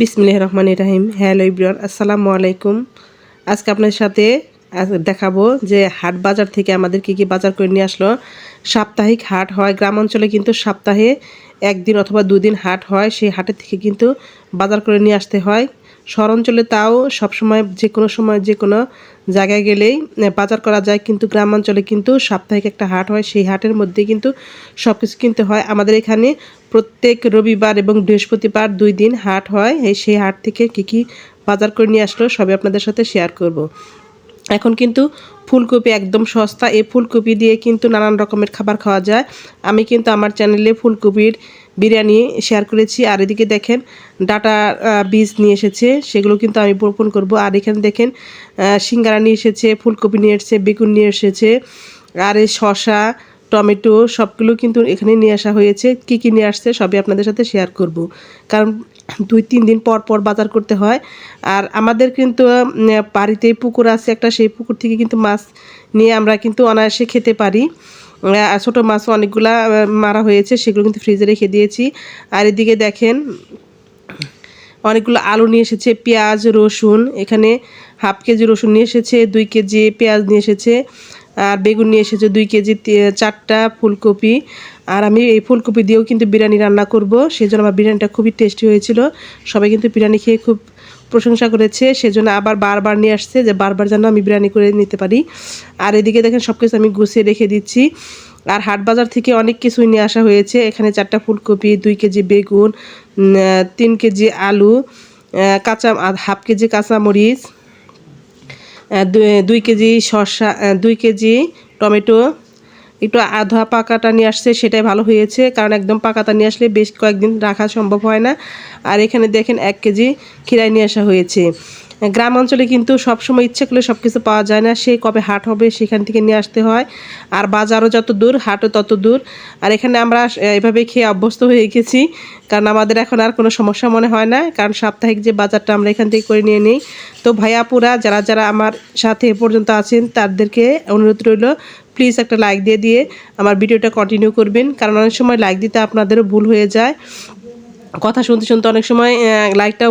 বিসমিল্লাহ রহমান ইরাহিম হ্যালো ইব্রিয়ান আসসালামু আলাইকুম। আজকে আপনার সাথে দেখাবো যে হাট বাজার থেকে আমাদের কি কি বাজার করে নিয়ে আসলো। সাপ্তাহিক হাট হয়, গ্রাম অঞ্চলে কিন্তু সপ্তাহে একদিন অথবা দুদিন হাট হয়, সেই হাটের থেকে কিন্তু বাজার করে নিয়ে আসতে হয়। শহর অঞ্চলে তাও সবসময় যে কোনো সময় যে কোনো জায়গায় গেলেই বাজার করা যায়। কিন্তু গ্রাম অঞ্চলে কিন্তু সাপ্তাহিক একটা হাট হয়। সেই হাটের মধ্যে কিন্তু সব কিছু কিনতে হয়। আমাদের এখানে প্রত্যেক রবিবার এবং বৃহস্পতিবার দুই দিন হাট হয়। এই সেই হাট থেকে কী কী বাজার করে নিয়ে আসলো সবই আপনাদের সাথে শেয়ার করব। এখন কিন্তু ফুলকপি একদম সস্তা। এই ফুলকপি দিয়ে কিন্তু নানান রকমের খাবার খাওয়া যায়। আমি কিন্তু আমার চ্যানেলে ফুলকপির বিরিয়ানি শেয়ার করেছি। আর এদিকে দেখেন, ডাটা বীজ নিয়ে এসেছে। সেগুলো কিন্তু আমি বপন করব। আর এখানে দেখেন সিঙ্গারা নিয়ে এসেছে, ফুলকপি নিয়ে এসেছে, বেগুন নিয়ে এসেছে, আর এই শশা টমেটো সবগুলো কিন্তু এখানে নিয়ে আসা হয়েছে। কি কি নিয়ে আসছে সবই আপনাদের সাথে শেয়ার করব। কারণ দুই, তিন দিন পর পর বাজার করতে হয়। আর আমাদের কিন্তু বাড়িতে পুকুর আছে একটা। সেই পুকুর থেকে কিন্তু মাছ নিয়ে আমরা কিন্তু অনায়াসে খেতে পারি। ছোটো মাছও অনেকগুলা মারা হয়েছে, সেগুলো কিন্তু ফ্রিজে রেখে দিয়েছি। আর এদিকে দেখেন, অনেকগুলো আলু নিয়ে এসেছে, পেঁয়াজ, রসুন, এখানে হাফ কেজি রসুন নিয়ে এসেছে, দুই কেজি পেঁয়াজ নিয়ে এসেছে, আর বেগুন নিয়ে এসেছে, দুই কেজি চারটা ফুলকপি। আর আমি এই ফুলকপি দিয়েও কিন্তু বিরিয়ানি রান্না করব সেই জন্য আমার বিরিয়ানিটা খুবই টেস্টি হয়েছিল। সবাই কিন্তু বিরিয়ানি খেয়ে খুব প্রশংসা করেছে, সেজন্য আবার বারবার নিয়ে আসছে যে বারবার যেন আমি বিরিয়ানি করে নিতে পারি। আর এদিকে দেখেন সব কিছু আমি গুছিয়ে রেখে দিচ্ছি। আর হাট বাজার থেকে অনেক কিছুই নিয়ে আসা হয়েছে। এখানে চারটা ফুলকপি, দুই কেজি বেগুন তিন কেজি আলু কাঁচা হাফ কেজি কাঁচামরিচ দুই কেজি শসা দুই কেজি টমেটো একটু আধা পাকাটা নিয়ে আসছে, সেটাই ভালো হয়েছে। কারণ একদম পাকাটা নিয়ে আসলে বেশ কয়েকদিন রাখা সম্ভব হয় না। আর এখানে দেখেন এক কেজি খিরাই নিয়ে আসা হয়েছে। গ্রাম অঞ্চলে কিন্তু সবসময় ইচ্ছে করলে সব কিছু পাওয়া যায় না। সেই কবে হাট হবে সেখান থেকে নিয়ে আসতে হয়। আর বাজারও যত দূর, হাটও তত দূর। আর এখানে আমরা এভাবে খেয়ে অভ্যস্ত হয়ে গেছি। কারণ আমাদের এখন আর কোনো সমস্যা মনে হয় না। কারণ সাপ্তাহিক যে বাজারটা আমরা এখান থেকে করে নিয়ে নিই। তো ভাইয়াপুরা যারা যারা আমার সাথে এ পর্যন্ত আছেন, তাদেরকে অনুরোধ রইল প্লিজ একটা লাইক দিয়ে দিয়ে আমার ভিডিওটা কন্টিনিউ করবেন। কারণ অনেক সময় লাইক দিতে আপনাদেরও ভুল হয়ে যায়। কথা শুনতে শুনতে অনেক সময় লাইকটা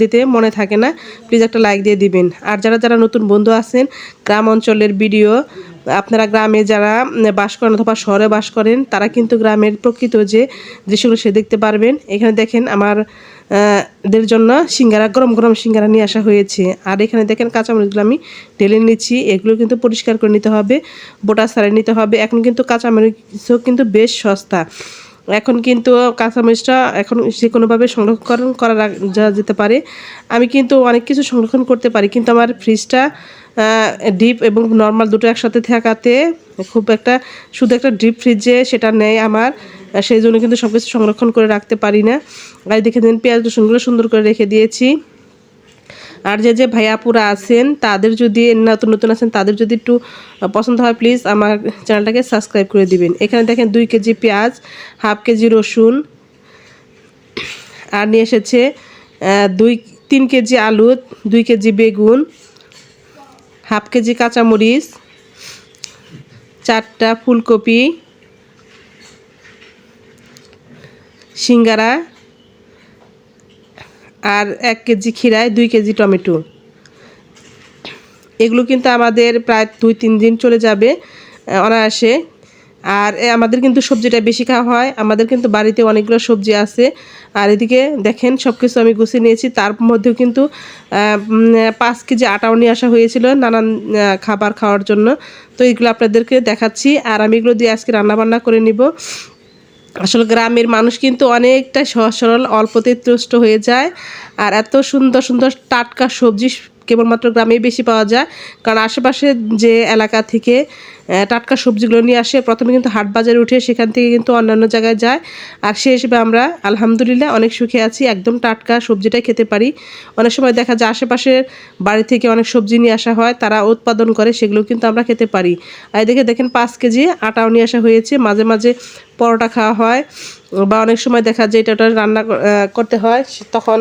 দিতে মনে থাকে না। প্লিজ একটা লাইক দিয়ে দিবেন। আর যারা যারা নতুন বন্ধু আছেন, গ্রাম অঞ্চলের ভিডিও আপনারা গ্রামে যারা বাস করেন অথবা শহরে বাস করেন, তারা কিন্তু গ্রামের প্রকৃত যে দৃশ্যগুলো সে দেখতে পারবেন। এখানে দেখেন আমার দের জন্য সিঙ্গারা, গরম গরম সিঙ্গারা নিয়ে আসা হয়েছে। আর এখানে দেখেন কাঁচামরিচগুলো আমি ঢেলে নিচ্ছি। এগুলো কিন্তু পরিষ্কার করে নিতে হবে, বোটা সারে নিতে হবে। এখন কিন্তু কাঁচামরিচও কিন্তু বেশ সস্তা। এখন কিন্তু কাঁচামরিচটা এখন যে কোনোভাবে সংরক্ষণ করা যা যেতে পারে, আমি কিন্তু অনেক কিছু সংরক্ষণ করতে পারি। কিন্তু আমার ফ্রিজটা ডিপ এবং নর্মাল দুটো একসাথে থাকাতে খুব একটা শুধু একটা ডিপ ফ্রিজে সেটা নেয় আমার। সেই জন্য কিন্তু সব কিছু সংরক্ষণ করে রাখতে পারি না। আর দেখে দিন পেঁয়াজ রসুনগুলো সুন্দর করে রেখে দিয়েছি। আর যে যে ভাইয়াপুরা আছেন, তাদের যদি নতুন নতুন আছেন, তাদের যদি একটু পছন্দ হয় প্লিজ আমার চ্যানেলটাকে সাবস্ক্রাইব করে দিবেন। এখানে দেখেন দুই কেজি পেঁয়াজ, হাফ কেজি রসুন। আর নিয়ে এসেছে দুই, তিন কেজি আলু, দুই কেজি বেগুন। হাফ কেজি কাঁচামরিচ, চারটা ফুলকপি, সিঙ্গারা আর এক কেজি খিরায় দুই কেজি টমেটো। এগুলো কিন্তু আমাদের প্রায় দুই তিন দিন চলে যাবে অনায়াসে। আর আমাদের কিন্তু সবজিটা বেশি খাওয়া হয়। আমাদের কিন্তু বাড়িতে অনেকগুলো সবজি আছে। আর এদিকে দেখেন সব কিছু আমি গুছিয়ে নিয়েছি। তার মধ্যেও কিন্তু পাঁচ কেজি আটাও নিয়ে আসা হয়েছিল নানান খাবার খাওয়ার জন্য। তো এগুলো আপনাদেরকে দেখাচ্ছি। আর আমি এগুলো দিয়ে আজকে রান্নাবান্না করে নিব। আসলে গ্রামের মানুষ কিন্তু অনেকটা সহজ সরল অল্পতে তুষ্ট হয়ে যায়। আর এত সুন্দর সুন্দর টাটকা সবজি কেবলমাত্র গ্রামেই বেশি পাওয়া যায়। কারণ আশেপাশে যে এলাকা থেকে টাটকা সবজিগুলো নিয়ে আসে, প্রথমে কিন্তু হাট বাজারে উঠে সেখান থেকে কিন্তু অন্যান্য জায়গায় যায়। আর সে হিসেবে আমরা আলহামদুলিল্লাহ অনেক সুখে আছি, একদম টাটকা সবজিটাই খেতে পারি। অনেক সময় দেখা যায় আশেপাশের বাড়ি থেকে অনেক সবজি নিয়ে আসা হয়, তারা উৎপাদন করে সেগুলো কিন্তু আমরা খেতে পারি। আর এদিকে দেখেন পাঁচ কেজি আটাও নিয়ে আসা হয়েছে, মাঝে মাঝে পরোটা খাওয়া হয়। বা অনেক সময় দেখা যায় এটা ওটা রান্না করতে হয়, তখন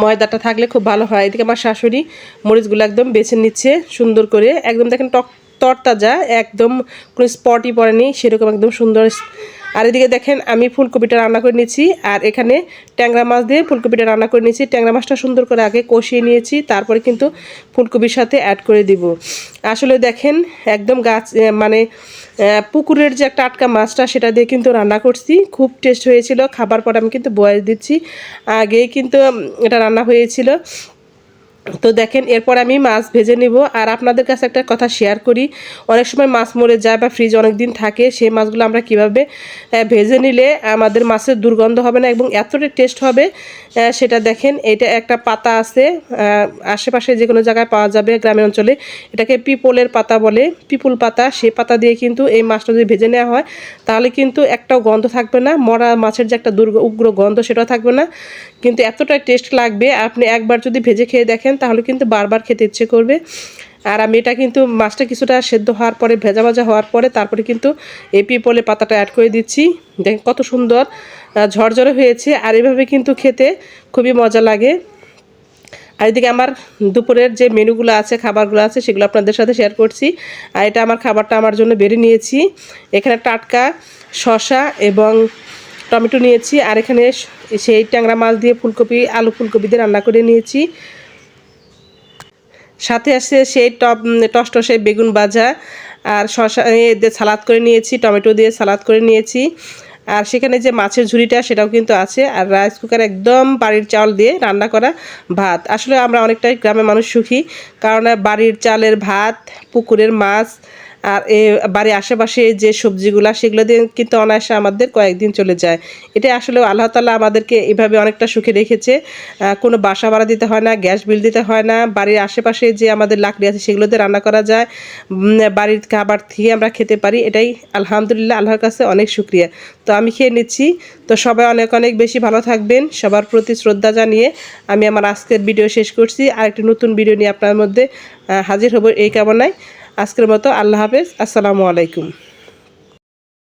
ময়দাটা থাকলে খুব ভালো হয়। এদিকে আমার শাশুড়ি মরিচগুলো একদম বেছে নিচ্ছে, সুন্দর করে। একদম দেখেন টক, তরতাজা, একদম কোনো স্পটই পড়েনি, সেরকম একদম সুন্দর আর এদিকে দেখেন আমি ফুলকপিটা রান্না করে নিয়েছি আর এখানে ট্যাংরা মাছ দিয়ে ফুলকপিটা রান্না করে নিয়েছি ট্যাংরা মাছটা সুন্দর করে আগে কষিয়ে নিয়েছি, তারপরে কিন্তু ফুলকপির সাথে অ্যাড করে দিব। আসলে দেখেন একদম গাছ মানে পুকুরের যে একটা আটকা মাছটা, সেটা দিয়ে কিন্তু রান্না করছি। খুব টেস্ট হয়েছিল। খাবার পর আমি কিন্তু বয়স দিচ্ছি। আগেই কিন্তু এটা রান্না হয়েছিল। তো দেখেন, এরপর আমি মাছ ভেজে নেব। আর আপনাদের কাছে একটা কথা শেয়ার করি। অনেক সময় মাছ মরে যায় বা ফ্রিজ অনেক দিন থাকে, সেই মাছগুলো আমরা কীভাবে ভেজে নিলে আমাদের মাছের দুর্গন্ধ হবে না এবং এতটা টেস্ট হবে সেটা দেখেন, এটা একটা পাতা আছে আশেপাশে যে কোনো জায়গায় পাওয়া যাবে গ্রামের অঞ্চলে, এটাকে পিপলের পাতা বলে। পিপুল পাতা, সেই পাতা দিয়ে কিন্তু এই মাছটা যদি ভেজে নেওয়া হয়, তাহলে কিন্তু একটাও গন্ধ থাকবে না। মরা মাছের যে একটা দুর্গ, উগ্র গন্ধ, সেটাও থাকবে না। কিন্তু এতটা টেস্ট লাগবে, আপনি একবার যদি ভেজে খেয়ে দেখেন তাহলে কিন্তু বারবার খেতে ইচ্ছে করবে। আর আমি এটা কিন্তু মাছটা কিছুটা সেদ্ধ হওয়ার পরে, ভেজা ভাজা হওয়ার পরে তারপরে কিন্তু এই পিপলে পাতাটা অ্যাড করে দিচ্ছি। দেখেন কত সুন্দর ঝরঝরে হয়েছে আর এভাবে কিন্তু খেতে খুবই মজা লাগে। আর এদিকে আমার দুপুরের যে মেনুগুলো আছে, খাবারগুলো আছে, সেগুলো আপনাদের সাথে শেয়ার করছি। আর এটা আমার খাবারটা আমার জন্য বেড়ে নিয়েছি। এখানে টাটকা, শসা এবং টমেটো নিয়েছি। আর এখানে সেই ট্যাংরা মাছ দিয়ে ফুলকপি, আলু ফুলকপি দিয়ে রান্না করে নিয়েছি। সাথে আছে সেই টপ টসটসে বেগুন ভাজা আর শশা দিয়ে সালাদ করে নিয়েছি, টমেটো দিয়ে সালাদ করে নিয়েছি। আর সেখানে যে মাছের ঝুড়িটা সেটাও কিন্তু আছে। আর রাইস কুকার একদম বাড়ির চাল দিয়ে রান্না করা ভাত। আসলে আমরা অনেকটাই গ্রামের মানুষ সুখী, কারণ বাড়ির চালের ভাত, পুকুরের মাছ আর এ বাড়ির আশেপাশে যে সবজিগুলা, সেগুলো দিয়ে কিন্তু অনায়াসে আমাদের কয়েকদিন চলে যায়। এটা আসলে আল্লাহ তালা আমাদেরকে এভাবে অনেকটা সুখে রেখেছে। কোনো বাসা ভাড়া দিতে হয় না, গ্যাস বিল দিতে হয় না। বাড়ির আশেপাশে যে আমাদের লাকড়ি আছে সেগুলোতে রান্না করা যায়। বাড়ির খাবার থেকে আমরা খেতে পারি। এটাই আলহামদুলিল্লাহ আল্লাহর কাছে অনেক শুক্রিয়া। তো আমি খেয়ে নিচ্ছি। তো সবাই অনেক অনেক বেশি ভালো থাকবেন। সবার প্রতি শ্রদ্ধা জানিয়ে আমি আমার আজকের ভিডিও শেষ করছি। আর একটি নতুন ভিডিও নিয়ে আপনার মধ্যে হাজির হব এই কামনায়। আজকের মতো আল্লাহ হাফেজ। আসসালামু আলাইকুম।